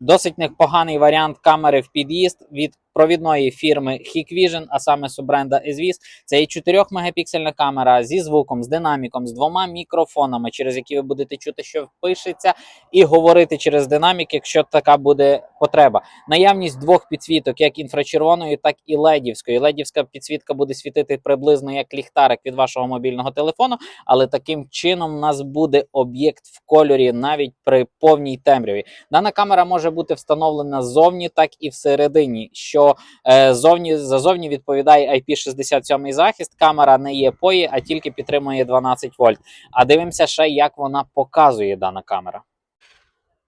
Досить непоганий варіант камери в під'їзд від провідної фірми Hikvision, а саме суббренда SVIS. Це і 4 мегапіксельна камера зі звуком, з динаміком, з двома мікрофонами, через які ви будете чути, що пишеться, і говорити через динамік, якщо така буде потреба. Наявність двох підсвіток, як інфрачервоної, так і ледівської. Ледівська підсвітка буде світити приблизно як ліхтарик від вашого мобільного телефону, але таким чином у нас буде об'єкт в кольорі навіть при повній темряві. Дана камера може бути встановлена ззовні, так і всередині. Що е, зовні зазовні відповідає IP67 захист. Камера не є POE, а тільки підтримує 12 вольт. А дивимося ще, як вона показує дана камера.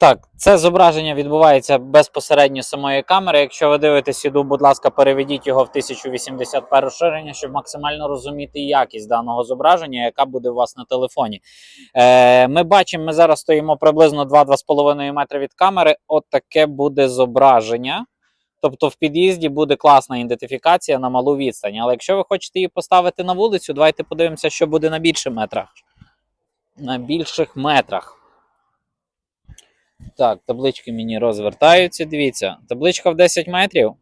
Так, це зображення відбувається безпосередньо самої камери. Якщо ви дивитесь іду, будь ласка, переведіть його в 1080p розширення, щоб максимально розуміти якість даного зображення, яка буде у вас на телефоні. Е, ми бачимо, ми зараз стоїмо приблизно 2-2,5 метри від камери. От таке буде зображення. Тобто в під'їзді буде класна ідентифікація на малу відстань. Але якщо ви хочете її поставити на вулицю, давайте подивимося, що буде на більших метрах. На більших метрах. Так, таблички мені розвертаються. Дивіться, табличка в 10 метрів.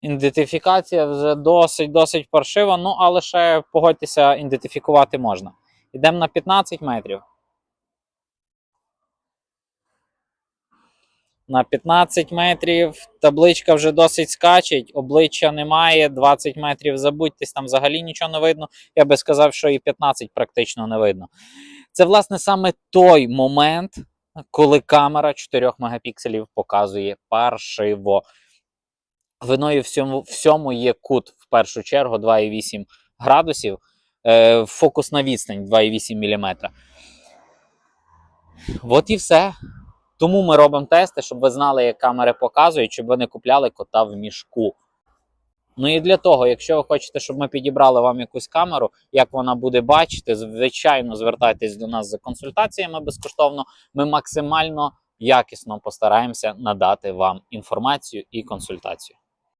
Ідентифікація вже досить досить паршива, ну але ще погодьтеся, ідентифікувати можна. Йдемо на 15 метрів. На 15 метрів табличка вже досить скачить, обличчя немає, 20 метрів забудьтесь, там взагалі нічого не видно. Я би сказав, що і 15 практично не видно. Це, власне, саме той момент, коли камера 4 мегапікселів показує паршиво. Виною всьому, всьому є кут в першу чергу 2,8 градусів, е, фокусна відстань 2,8 мм. От і все. Тому ми робимо тести, щоб ви знали, як камери показують, щоб ви не купляли кота в мішку. Ну і для того, якщо ви хочете, щоб ми підібрали вам якусь камеру, як вона буде бачити, звичайно, звертайтесь до нас за консультаціями безкоштовно. Ми максимально якісно постараємося надати вам інформацію і консультацію.